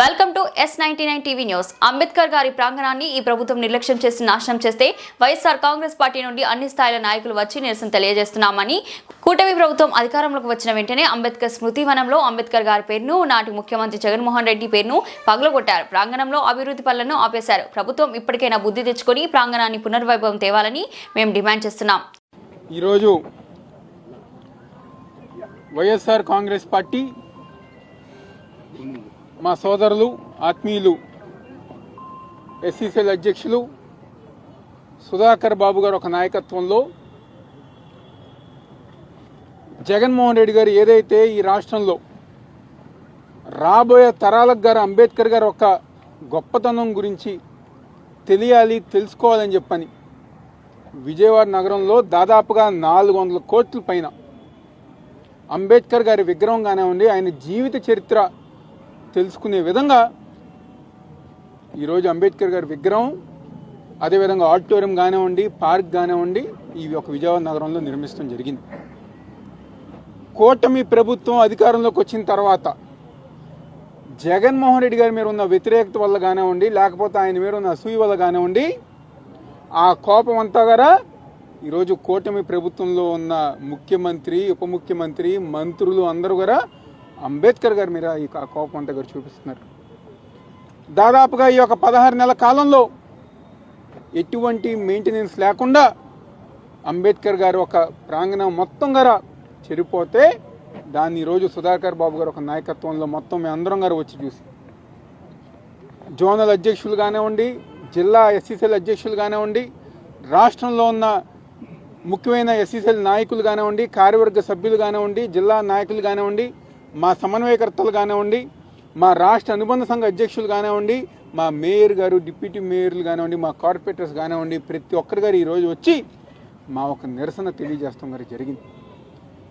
Welcome to S ninety nine TV news. Ambedkar గారి ప్రాంగణాన్ని ఈ ప్రభుత్వం నిర్లక్ష్యం చేసి నాశనం చేస్తే వైఎస్ఆర్ కాంగ్రెస్ పార్టీ నుండి అన్ని స్థాయిల నాయకులు వచ్చి నిరసన తెలియజేస్తున్నామని కూటమి ప్రభుత్వం అధికారంలోకి వచ్చిన వెంటనే అంబేద్కర్ స్మృతి వనంలో అంబేద్కర్ గారి పేరును నాటి ముఖ్యమంత్రి జగన్మోహన్ రెడ్డి పేరును పగలగొట్టారు. ప్రాంగణంలో అభివృద్ధి పనులను ఆపేశారు. ప్రభుత్వం ఇప్పటికైనా బుద్ధి తెచ్చుకొని ప్రాంగణాన్ని పునర్వైభవం తేవాలని మేము డిమాండ్ చేస్తున్నాం. ఈరోజు వైఎస్ఆర్ కాంగ్రెస్ పార్టీ మా సోదరులు ఆత్మీయులు ఎస్సీసీఎల్ అధ్యక్షులు సుధాకర్ బాబు గారు ఒక నాయకత్వంలో జగన్మోహన్ రెడ్డి గారు ఏదైతే ఈ రాష్ట్రంలో రాబోయే తరాలకు గారు అంబేద్కర్ గారు ఒక గొప్పతనం గురించి తెలియాలి తెలుసుకోవాలని చెప్పని విజయవాడ నగరంలో దాదాపుగా నాలుగు వందల కోట్ల పైన అంబేద్కర్ గారి విగ్రహం కానివ్వండి ఆయన జీవిత చరిత్ర తెలుసుకునే విధంగా ఈరోజు అంబేద్కర్ గారి విగ్రహం అదేవిధంగా ఆడిటోరియం కానివ్వండి పార్క్ కానివ్వండి ఇవి ఒక విజయవాడ నగరంలో నిర్మించడం జరిగింది. కూటమి ప్రభుత్వం అధికారంలోకి వచ్చిన తర్వాత జగన్మోహన్ రెడ్డి గారి మీద ఉన్న వ్యతిరేకత వల్ల కానివ్వండి లేకపోతే ఆయన మీద ఉన్న అసూయ వల్ల కానివ్వండి ఆ కోపం అంతా గారా ఈరోజు కూటమి ప్రభుత్వంలో ఉన్న ముఖ్యమంత్రి ఉప ముఖ్యమంత్రి మంత్రులు అందరూ కూడా అంబేద్కర్ గారి మీద ఈ కోపం అంతా గారు చూపిస్తున్నారు. దాదాపుగా ఈ యొక్క పదహారు నెలల కాలంలో ఎటువంటి మెయింటెనెన్స్ లేకుండా అంబేద్కర్ గారు ఒక ప్రాంగణం మొత్తం గారా చెడిపోతే దాన్ని ఈరోజు సుధాకర్ బాబు గారు ఒక నాయకత్వంలో మొత్తం మేము అందరం గారు వచ్చి చూసి జోనల్ అధ్యక్షులు కానివ్వండి జిల్లా ఎస్సీసీఎల్ అధ్యక్షులు కానివ్వండి రాష్ట్రంలో ఉన్న ముఖ్యమైన ఎస్సీసీఎల్ నాయకులు కానివ్వండి కార్యవర్గ సభ్యులు కానివ్వండి జిల్లా నాయకులు కానివ్వండి మా సమన్వయకర్తలు కానివ్వండి మా రాష్ట్ర అనుబంధ సంఘ అధ్యక్షులు కానివ్వండి మా మేయర్ గారు డిప్యూటీ మేయర్లు కానివ్వండి మా కార్పొరేటర్స్ కానివ్వండి ప్రతి ఒక్కరి గారు ఈరోజు వచ్చి మా ఒక నిరసన తెలియజేస్తాం గారు జరిగింది.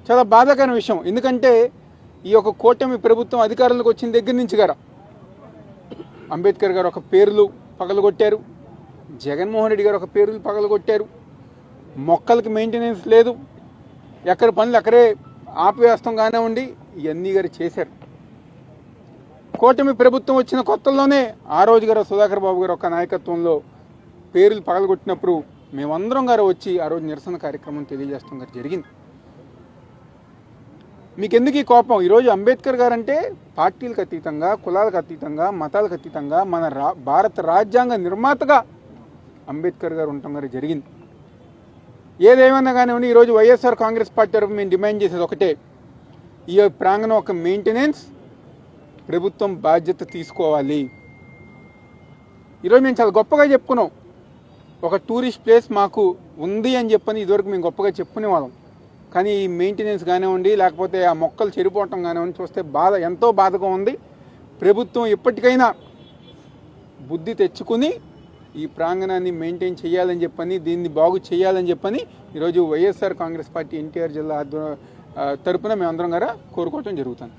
చాలా బాధాకరమైన విషయం. ఎందుకంటే ఈ యొక్క కూటమి ప్రభుత్వం అధికారంలోకి వచ్చిన దగ్గర నుంచి గారు అంబేద్కర్ గారు ఒక పేర్లు పగలగొట్టారు. జగన్మోహన్ రెడ్డి గారు ఒక పేర్లు పగలగొట్టారు. మొక్కలకి మెయింటెనెన్స్ లేదు. ఎక్కడ పనులు అక్కడే ఆపివేస్తాం కానివ్వండి ఇవన్నీ గారు చేశారు? కూటమి ప్రభుత్వం వచ్చిన కొత్తల్లోనే ఆ రోజు గారు సుధాకర్ బాబు గారు ఒక నాయకత్వంలో పేర్లు పగలగొట్టినప్పుడు మేమందరం గారు వచ్చి ఆ రోజు నిరసన కార్యక్రమం తెలియజేస్తాం గారు జరిగింది. మీకెందుకు ఈ కోపం? ఈరోజు అంబేద్కర్ గారు అంటే పార్టీలకు అతీతంగా కులాలకు అతీతంగా మతాలకు అతీతంగా మన రా భారత రాజ్యాంగ నిర్మాతగా అంబేద్కర్ గారు ఉండటం గారు జరిగింది. ఏదేమైనా కానివ్వండి ఈరోజు వైఎస్ఆర్ కాంగ్రెస్ పార్టీ తరఫు మేము డిమాండ్ చేసేది ఒకటే ఈ ప్రాంగణం ఒక మెయింటెనెన్స్ ప్రభుత్వం బాధ్యత తీసుకోవాలి. ఈరోజు మేము చాలా గొప్పగా చెప్పుకున్నాం. ఒక టూరిస్ట్ ప్లేస్ మాకు ఉంది అని చెప్పని ఇదివరకు మేము గొప్పగా చెప్పుకునే వాళ్ళం కానీ ఈ మెయింటెనెన్స్ కానివ్వండి లేకపోతే ఆ మొక్కలు చెడిపోవటం కానివ్వండి చూస్తే బాధ ఎంతో బాధగా ఉంది. ప్రభుత్వం ఇప్పటికైనా బుద్ధి తెచ్చుకుని ఈ ప్రాంగణాన్ని మెయింటైన్ చేయాలని చెప్పని దీన్ని బాగు చేయాలని చెప్పని ఈరోజు వైఎస్ఆర్ కాంగ్రెస్ పార్టీ ఎన్టీఆర్ జిల్లా తరపున మేమందరం గారా కోరుకోవటం జరుగుతుంది.